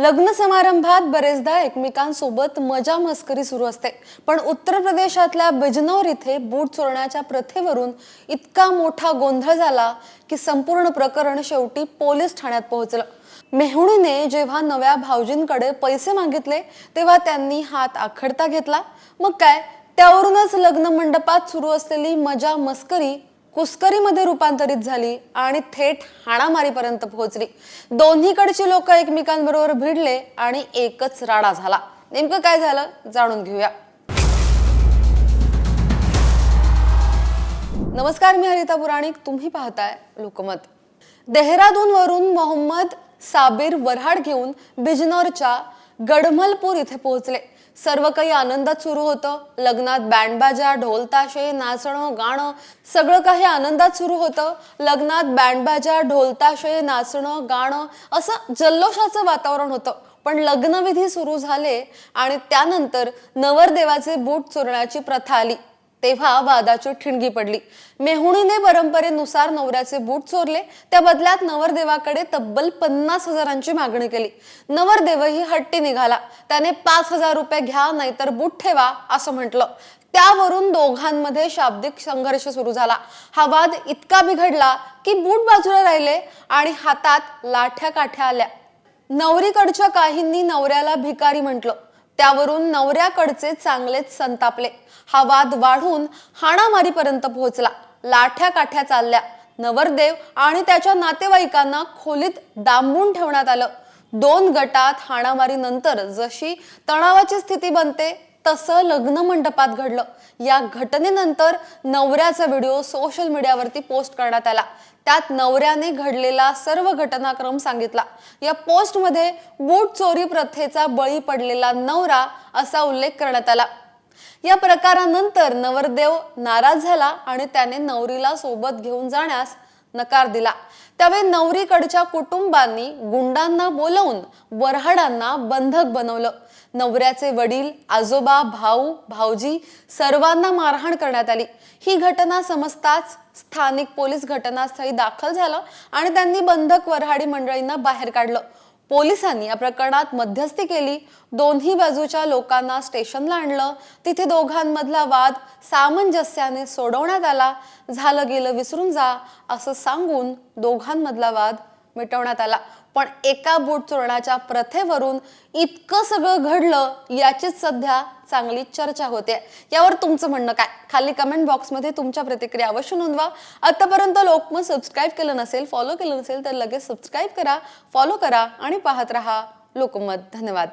लग्न समारंभात बरेचदा एकमेकांसोबत मजा मस्करी सुरू असते. पण उत्तर प्रदेशातल्या बिजनौर इथे बूट चोरण्याच्या प्रथेवरून इतका मोठा गोंधळ झाला की संपूर्ण प्रकरण शेवटी पोलीस ठाण्यात पोहोचलं. मेहुणीने जेव्हा नव्या भाऊजींकडे पैसे मागितले तेव्हा त्यांनी हात आखडता घेतला. मग काय? त्यावरूनच लग्न मंडपात सुरू असलेली मजा मस्करी कुस्करीमध्ये रूपांतरित झाली आणि थेट हाणामारीपर्यंत पोहोचली. दोन्हीकडची लोक एकमेकांबरोबर भिडले आणि एकच राडा झाला. नेमकं काय झालं जाणून घेऊया. नमस्कार मी हरिता पुराणिक. तुम्ही पाहताय लोकमत. देहरादून वरून मोहम्मद साबीर वऱ्हाड घेऊन बिजनौरच्या गडमलपूर इथे पोहोचले. सर्व काही आनंदात सुरू होतं. लग्नात बँडबाजा ढोल ताशे नाचणं गाणं सगळं काही आनंदात सुरू होतं. लग्नात बँडबाजा ढोल ताशे नाचणं गाणं असं जल्लोषाचं वातावरण होतं. पण लग्नविधी सुरू झाले आणि त्यानंतर नवरदेवाचे बूट चोरण्याची प्रथा आली. तेव्हा वादाची ठिणगी पडली. मेहुणीने परंपरेनुसार नवऱ्याचे बूट चोरले. त्या बदल्यात नवरदेवाकडे तब्बल पन्नास हजारांची मागणी केली. नवरदेवही हट्टी निघाला. त्याने पाच हजार रुपये घ्या नाहीतर बूट ठेवा असं म्हटलं. त्यावरून दोघांमध्ये शाब्दिक संघर्ष सुरू झाला. हा वाद इतका बिघडला की बूट बाजूला राहिले आणि हातात लाठ्या काठ्या आल्या. नवरीकडच्या काहींनी नवऱ्याला भिकारी म्हटलं. त्यावरून नवऱ्याकडचे चांगलेच संतापले. हा वाद वाढून हाणामारीपर्यंत पोहोचला. लाठ्या काठ्या चालल्या. नवरदेव आणि त्याच्या नातेवाईकांना खोलीत डांबून ठेवण्यात आलं. दोन गटात हाणामारीनंतर जशी तणावाची स्थिती बनते तसं लग्न मंडपात घडलं. या घटनेनंतर नवऱ्याचा व्हिडिओ सोशल मीडियावरती पोस्ट करण्यात आला. त्यात नवऱ्याने घडलेला सर्व घटनाक्रम सांगितला. या पोस्टमध्ये बूट चोरी प्रथेचा बळी पडलेला नवरा असा उल्लेख करण्यात आला. या प्रकारानंतर नवरदेव नाराज झाला आणि त्याने नवरीला सोबत घेऊन जाण्यास नकार दिला. त्यावेळी नवरीकडच्या कुटुंबांनी गुंडांना बोलवून वऱ्हाडांना बंधक बनवलं. नवऱ्याचे वडील आजोबा भाऊ भाऊजी सर्वांना मारहाण करण्यात आली. ही घटना समजताच स्थानिक पोलीस घटनास्थळी दाखल झालं आणि त्यांनी बंधक वऱ्हाडी मंडळींना बाहेर काढलं. पोलिसांनी या प्रकरणात मध्यस्थी केली. दोन्ही बाजूच्या लोकांना स्टेशनला आणलं. तिथे दोघांमधला वाद सामंजस्याने सोडवण्यात आला. झालं गेलं विसरून जा असं सांगून दोघांमधला वाद मिटवण्यात आला. पण एका बूट चोरण्याच्या प्रथेवरून इतकं सगळं घडलं याचीच सध्या चांगली चर्चा होते. यावर तुमचं म्हणणं काय? खाली कमेंट बॉक्समध्ये तुमच्या प्रतिक्रिया अवश्य नोंदवा. आतापर्यंत लोकमत सबस्क्राईब केलं नसेल फॉलो केलं नसेल तर लगेच सबस्क्राईब करा फॉलो करा आणि पाहत रहा लोकमत. धन्यवाद.